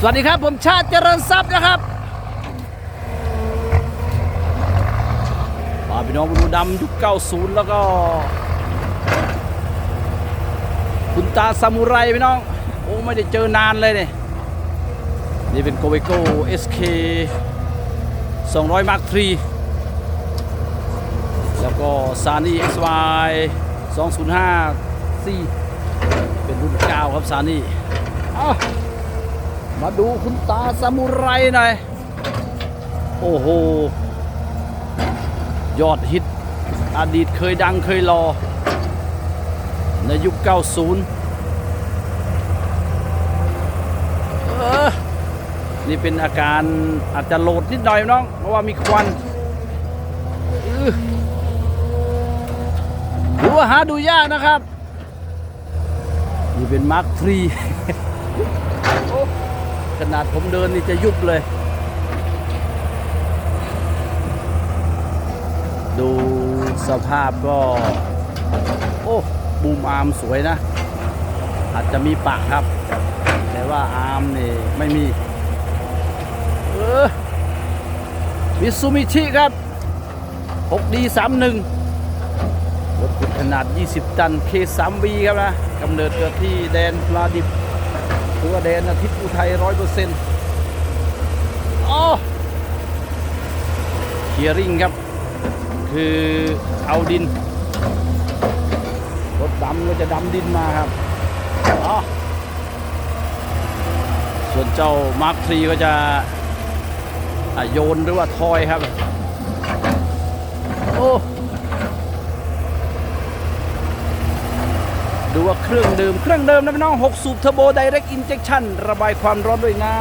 สวัสดีครับ ผมชาติเจริญทรัพย์นะครับพาพี่น้องมาดูดำยุค90 แล้วก็ คุณตาซามูไรพี่น้อง โอ้ ไม่ได้เจอนานเลยเนี่ยนี่เป็นโกเวโก้ SK 200 Mark III แล้วก็ซานี่ XY 205 C เป็นรุ่นเก้าครับซานี่อ้า มาดูคุณตาซามูไรหน่อย โอ้โห ยอดฮิต อดีตเคยดังเคยรอ ในยุค 90เออนี่เป็นอาการอาจจะโหลดนิดหน่อยน้อง เพราะว่ามีควันอื้อถือว่าหาดูยากนะครับ นี่เป็นมาร์คทรี ขนาดผมเดินนี่จะยุบเลย ดูสภาพก็ โอ้บูมอาร์มสวยนะ อาจจะมีปากครับ แต่ว่าอาร์มนี่ไม่มี เออมิซูมิชิครับ 6D31 รถขุดขนาด 20 ตัน K3B ครับนะกำเนิดเกิดที่แดนปลาดิบ รือว่าแดนอาทิตย์อุทัยร้อยเปอร์เซ็นต์อ๋อเคียริงครับ คือเอาดิน รถดำก็จะดำดินมาครับอ๋อส่วนเจ้ามาร์คทรีก็จะอะโยนหรือว่าทอยครับ โอ้ ดูว่าเครื่องเดิมเครื่องเดิมนะพี่น้อง 6 สูบเทอร์โบไดเรกอินเจคชั่นระบายความร้อนด้วยน้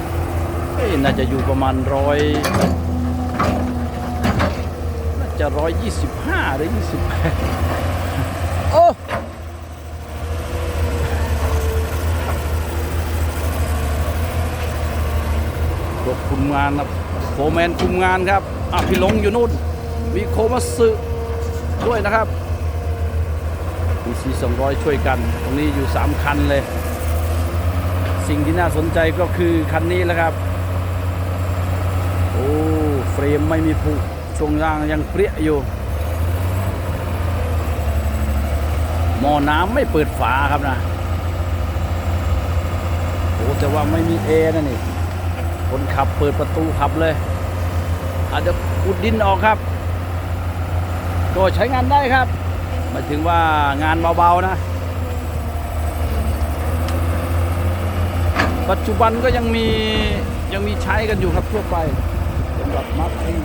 ำเอ้น่าจะอยู่ประมาณร้อยน่าจะร้อยยี่สิบห้าหรือยี่สิบแปดโอ้รถคุมงานครับโฟแมนคุมงานครับอะพี่ลงอยู่นู่น มีโคมัสึด้วยนะครับ มีซี200 ช่วยกัน ตรงนี้อยู่ 3 คันเลย สิ่งที่น่าสนใจก็คือคันนี้แหละครับ โอ้เฟรมไม่มีผุช่วงล่างยังเปรี้ยอยู่หม้อน้ำไม่เปิดฝาครับนะโอ้แต่ว่าไม่มีเอร์นะนี่คนขับเปิดประตูขับเลย อาจจะขุดดินออกครับ ก็ใช้งานได้ครับ มายถึงว่างานเบาๆนะ ปัจจุบันก็ยังมียังมีใช้กันอยู่ครับทั่วไปสำหรับมัดที่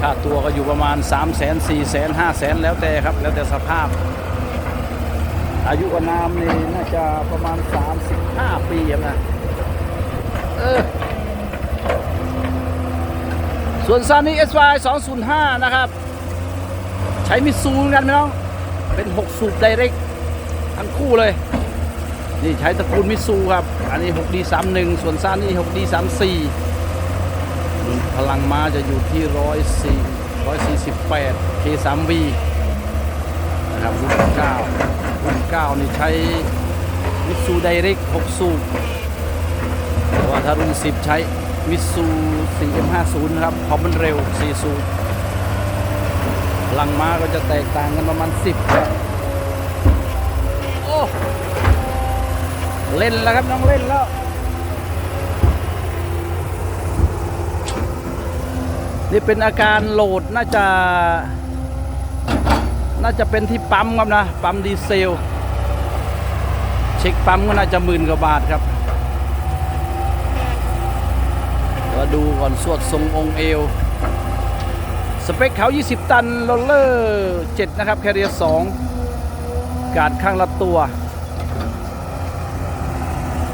ค่าตัวก็อยู่ประมาณ 3 0 0 0 0 4 0 0 0 0 5 0 0 0 0 แล้วแต่ครับ แล้วแต่สภาพ อายุอนามนี่น่าจะประมาณ 35 ปีนะเออส่วนซานี่ SY 205นะครับ ใช้มิซูกันไหมน้องเป็น 6 สูบไดเรกทั้งคู่เลย นี่ใช้ตระกูลมิซูครับ อันนี้ 6D31 ส่วนซ่านี่ 6D34 พลังม้าจะอยู่ที่ 104 148 K3V นะครับรุ่น9รุ่น9นี่ใช้มิซูไดเรก6 สูบแต่ว่าถ้ารุ่น 10 ใช้มิซู 4M50 นะครับเพราะมันเร็ว4สูบ พลังม้าก็จะแตกต่างกันประมาณ 10ครับโอ้เล่นแล้วครับน้องเล่นแล้วนี่เป็นอาการโหลดน่าจะ น่าจะเป็นที่ปั๊มครับนะ ปั๊มดีเซล เช็คปั๊มก็น่าจะหมื่นกว่าบาทครับเดี๋ยวดูก่อนสวดทรงองค์เอว สเปคเขา 20 ตันโรลเลอร์7นะครับ แคเรียร์2การข้างละตัว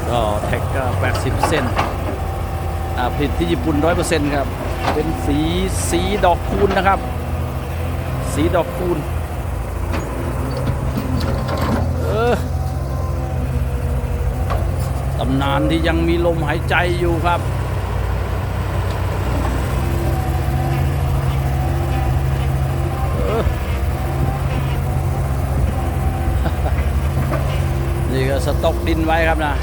ก็แท็กก็ 80 เซนอ่าผลิตที่ญี่ปุ่น 100%ครับ เป็นสีสีดอกคูณนะครับ สีดอกคูณเออตำนานที่ยังมีลมหายใจอยู่ครับ นี่สต็อกดินไว้ครับนะ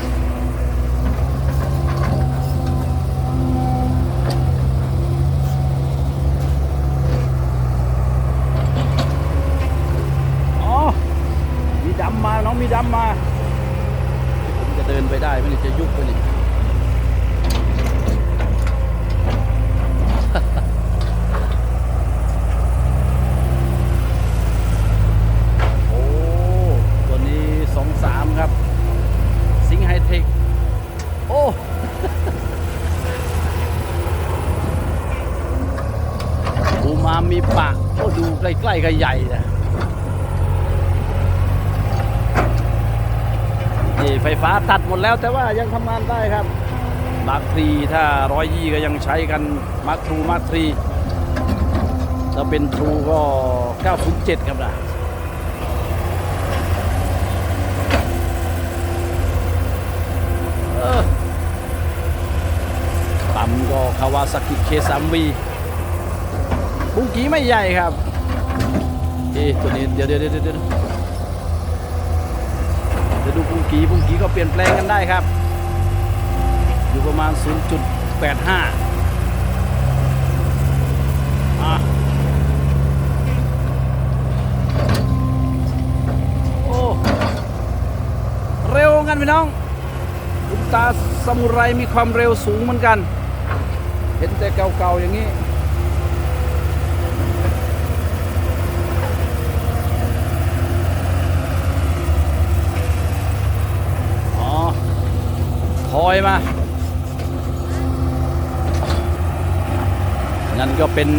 อ๋อมีดำมา น้องมีดำมา ผมจะเดินไปได้ไหมเนี่จะยุบไปนี่อ้ ตัวนี้สองสามครับ สิงห์ไฮเทค โอ้ ปูมามีปากโอ้ ดูใกล้ๆก็ใหญ่นะนี่ไฟฟ้าตัดหมดแล้วแต่ว่ายังทำงานได้ครับมาร์คทรีถ้าร้อยยี่ก็ยังใช้กันมาร์คทูมาร์คทรีถ้าเป็นทรูก็ 907 ครับนะเออปั๊มก็คาวาซากิเคสามวี บุ้งกี้ไม่ใหญ่ครับเอ๊ะตัวนี้เดี๋ยวเดี๋ยวเดี๋ยวเดี๋ยวเดี๋ยวเดี๋ยวดูบุ้งกี้บุ้งกี้ก็เปลี่ยนแปลงกันได้ครับ อยู่ประมาณ 0.85อะโอ้เร็วกันพี่น้องคุตาสมุไรมีความเร็วสูงเหมือนกัน เห็นแต่เก่าๆอย่างนี้ อ๋อถ อยมา นั่นก็เป็น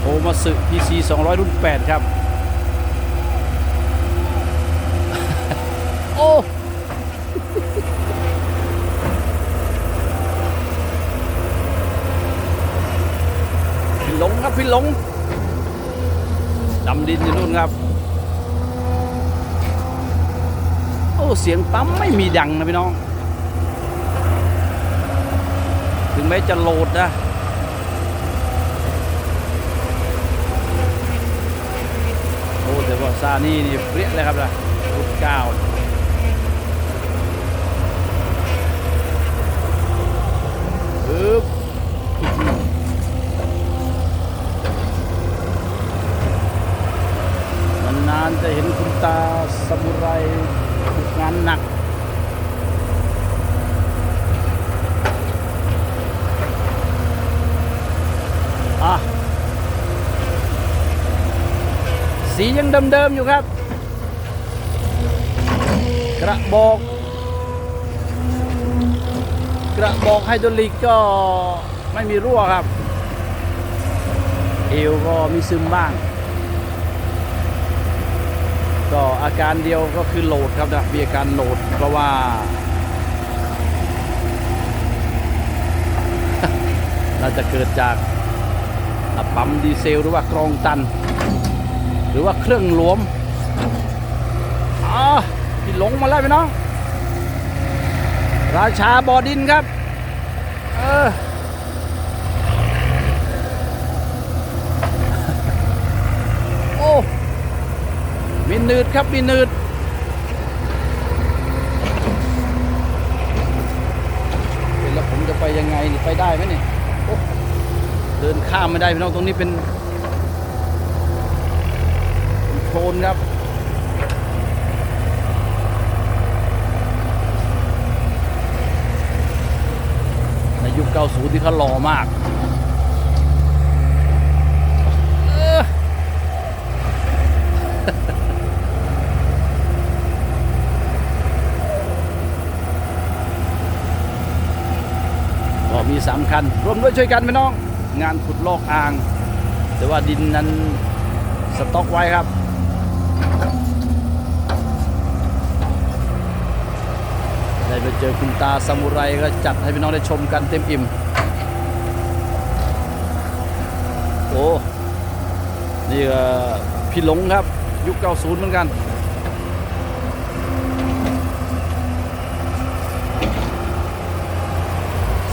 โอมาสึ PC 200 รุ่น 8 ครับ โอ้ พี่หลงครับ พี่หลงดำดินอยู่นู่นครับโอ้ เสียงปั๊มไม่มีดังนะพี่น้อง ถึงแม้จะโหลดนะ โอ้แต่ว่าซานี่นี่เปรี้ยเลยครับนะรุ่นเก้าปึ๊บนานๆจะเห็นคุณตาสมุไรฝึกงานหนัก อะ สี ยังเดิมๆอยู่ครับ กระบอก กระบอกไฮดรอลิกก็ไม่มีรั่วครับ เอวก็มีซึมบ้าง ก็อาการเดียวก็คือโหลดครับนะมีอาการโหลดเพราะว่าน่าจะเกิดจากปั๊มดีเซลหรือว่ากรองตัน หรือว่าเครื่องหลวมอ่าพี่หลงมาแล้วพี่น้อง ราชาบอดินครับ เออโอ้มีนืดครับมีนืดเห็นแล้วผมจะไปยังไงไปได้ไหมเนี่ยเดินข้ามไม่ได้พี่น้องตรงนี้เป็น โคนครับในยุค 90 ที่เขาหล่อมากเออก็มีสามคันร่วมด้วยช่วยกันพี่น้อง งานขุดลอกอ่าง แต่ว่าดินนั้นสต็อกไว้ครับ ได้ ไปเจอคุณตาซามูไรก็จัดให้พี่น้องได้ชมกันเต็มอิ่ม โอ้ นี่ก็พี่หลงครับ ยุค 90 เหมือนกัน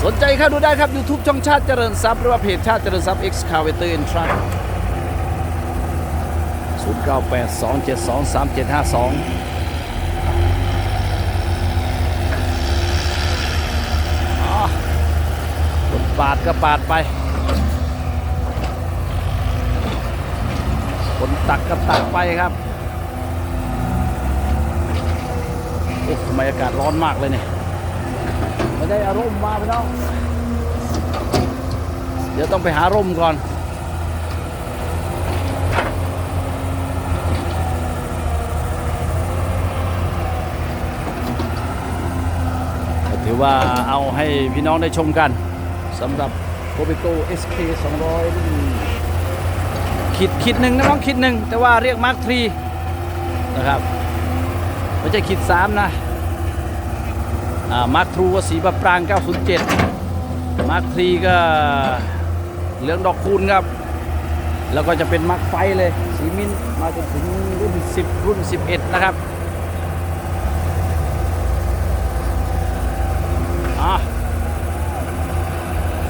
สนใจเข้าดูได้ครับ YouTube ช่องชาติเจริญทรัพย์หรือว่าเพจชาติเจริญทรัพย์ Excavator and Truck 0982723752 ก็ปาดไป คนตักก็ตักไปครับ โอ้ทำไมอากาศร้อนมากเลยเนี่ยไม่ได้อารมณ์มาไปแล้วเดี๋ยวต้องไปหาร่มก่อนถือว่าเอาให้พี่น้องได้ชมกัน สำหรับโคเบโก SK 200รุ่นขีดขีดหนึ่งนะน้องขีดหนึ่งแต่ว่าเรียกมาร์คทรีนะครับไม่ใช่ขีดสามนะมาร์คทรูก็สีปะปราง 907 มาร์คทรีก็เหลืองดอกคูณครับ แล้วก็จะเป็นมาร์คไฟเลย สีมินมาจนถึงรุ่น 10 รุ่น 11 นะครับ อะ